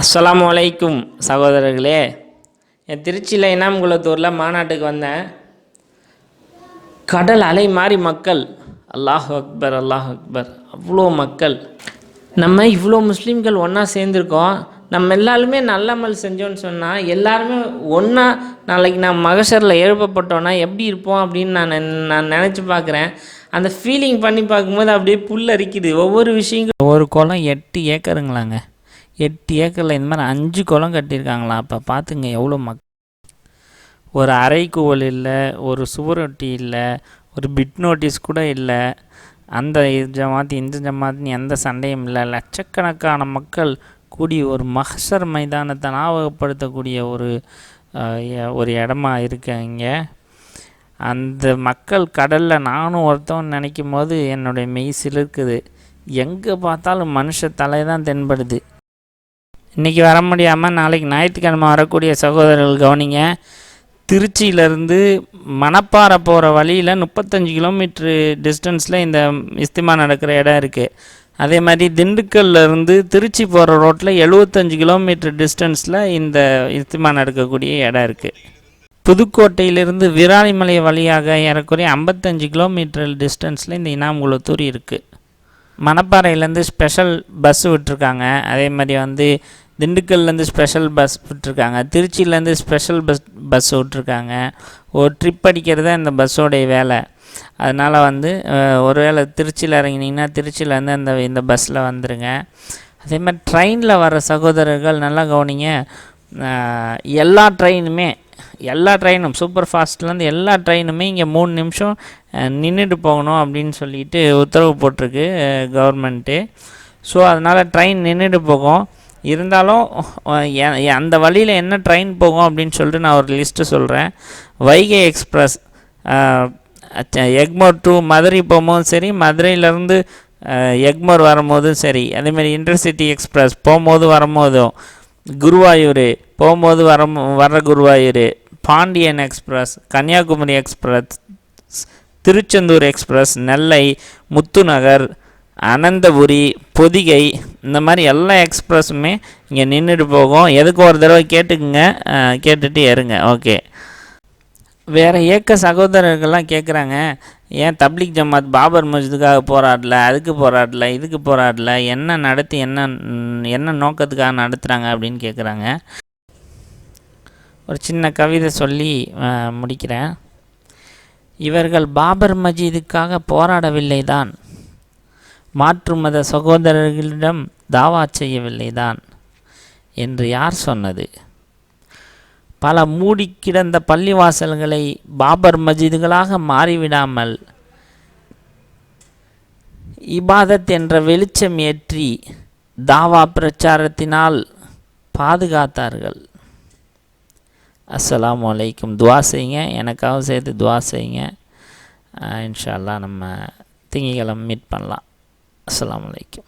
அஸ்ஸலாமு அலைக்கும் சகோதரர்களே. என் திருச்சியில் இனாம்குளத்தூரில் மாநாட்டுக்கு வந்தேன். கடல் அலை மாதிரி மக்கள். அல்லாஹ் அக்பர் அல்லாஹ் அக்பர். அவ்வளோ மக்கள். நம்ம இவ்வளோ முஸ்லீம்கள் ஒன்றா சேர்ந்துருக்கோம். நம்ம எல்லாருமே நல்லமல் செஞ்சோன்னு சொன்னால் எல்லாருமே ஒன்றா நாளைக்கு நான் மகசரில் எழுப்பப்பட்டோன்னா எப்படி இருப்போம் அப்படின்னு நான் நான் நினச்சி பார்க்குறேன். அந்த ஃபீலிங் பண்ணி பார்க்கும்போது அப்படியே புல் அரிக்குது ஒவ்வொரு விஷயங்களும் ஒரு குளம் எட்டு ஏக்கருங்களாங்க. எட்டு ஏக்கரில் இந்த மாதிரி அஞ்சு குளம் கட்டியிருக்காங்களா? அப்போ பார்த்துங்க எவ்வளோ மக். ஒரு அறைக்கூவல் இல்லை ஒரு சுவரொட்டி இல்லை ஒரு பிட் நோட்டீஸ் கூட இல்லை. அந்த ஜமாத்தி இந்த ஜமாத்தின்னு எந்த சண்டையும் இல்லை. லட்சக்கணக்கான மக்கள் கூடி ஒரு மஹசர் மைதானத்தை ஞாபகப்படுத்தக்கூடிய ஒரு ஒரு இடமா இருக்கு இங்கே அந்த மக்கள் கடலில் நானும் ஒருத்தவன் நினைக்கும் போது என்னுடைய மெய் சிலிருக்குது. எங்கே பார்த்தாலும் மனுஷ தலை தான் தென்படுது. இன்றைக்கி வர முடியாமல் நாளைக்கு ஞாயிற்றுக்கிழமை வரக்கூடிய சகோதரர்கள் கவனிங்க. திருச்சியிலேருந்து மணப்பாறை போகிற வழியில் முப்பத்தஞ்சு கிலோமீட்ரு டிஸ்டன்ஸில் இந்த இஸ்திமா நடக்கிற இடம் இருக்குது அதே மாதிரி திண்டுக்கல்லேருந்து திருச்சி போகிற ரோட்டில் எழுபத்தஞ்சு கிலோமீட்டர் டிஸ்டன்ஸில் இந்த இஸ்திமா நடக்கக்கூடிய இடம் இருக்குது புதுக்கோட்டையிலிருந்து விராலிமலை வழியாக ஏறக்குறைய ஐம்பத்தஞ்சு கிலோமீட்டர் டிஸ்டன்ஸில் இந்த இனாம்குளத்தூர் இருக்குது மணப்பாறையிலேருந்து ஸ்பெஷல் பஸ் விட்டுருக்காங்க. அதே மாதிரி வந்து திண்டுக்கல்லேருந்து ஸ்பெஷல் பஸ் விட்டுருக்காங்க. திருச்சியிலேருந்து ஸ்பெஷல் பஸ் பஸ் விட்ருக்காங்க ஒரு ட்ரிப் அடிக்கிறது தான் இந்த பஸ்ஸோடைய வேலை. அதனால் வந்து ஒரு ஒருவேளை திருச்சியில் இறங்கினீங்கன்னா திருச்சியிலேருந்து அந்த இந்த பஸ்ஸில் வந்துடுங்க அதே மாதிரி ட்ரெயினில் வர சகோதரர்கள் நல்லா கவனிங்க. எல்லா ட்ரெயினுமே எல்லா ட்ரெயினும் சூப்பர் ஃபாஸ்ட்லேருந்து எல்லா ட்ரெயினுமே இங்கே மூணு நிமிஷம் நின்றுட்டு போகணும் அப்படின்னு சொல்லிட்டு உத்தரவு போட்டிருக்கு கவர்மெண்ட்டு ஸோ அதனால் ட்ரெயின் நின்றுட்டு போகும். இருந்தாலும் அந்த வழியில் என்ன ட்ரெயின் போகும் அப்படின்னு சொல்லிட்டு நான் ஒரு லிஸ்ட்டு சொல்கிறேன் வைகை எக்ஸ்பிரஸ் எக்மோர் டூ மதுரை போகும்போதும் சரி மதுரையிலேருந்து எக்மோர் வரும்போதும் சரி அதேமாதிரி இன்டர்சிட்டி எக்ஸ்பிரஸ் போகும்போது வரும்போதும் குருவாயூர் போகும்போது வர வர்ற Guruvayur Pandian express Kanyakumari express Tiruchendur express Nellai Muthunagar Ananthapuri Pothigai இந்த மாதிரி எல்லா எக்ஸ்பிரஸுமே இங்கே நின்றுட்டு போகும். எதுக்கு ஒரு தடவை கேட்டுக்குங்க. கேட்டுட்டு ஏறுங்க. ஓகே வேறு ஏக்க சகோதரர்கள்லாம் கேட்குறாங்க ஏன் தப்லிக் ஜமாத் பாபர் மஸ்ஜிதுக்காக போராடல அதுக்கு போராடல இதுக்கு போராடல என்ன நடத்தி என்ன என்ன நோக்கத்துக்காக நடத்துகிறாங்க அப்படின்னு கேட்குறாங்க ஒரு சின்ன கவிதை சொல்லி முடிக்கிறேன். இவர்கள் பாபர் மஜீதுக்காக போராடவில்லை தான் மாற்று மத சகோதரர்களிடம் தாவா செய்யவில்லை தான் என்று யார் சொன்னது? பல மூடி கிடந்த பள்ளிவாசல்களை பாபர் மஜிதுகளாக மாறிவிடாமல் இபாதத் என்ற வெளிச்சம் ஏற்றி தாவா பிரச்சாரத்தினால் பாதுகாத்தார்கள். அஸ்லாம் அலைக்கும். துவா செய்யுங்க. எனக்காகவும் சேர்த்து துவா செய்யுங்க. இன்ஷால்லாம் இன்ஷா அல்லாஹ் நம்ம திங்கக்கிழமை மீட் பண்ணலாம். Assalamu alaikum.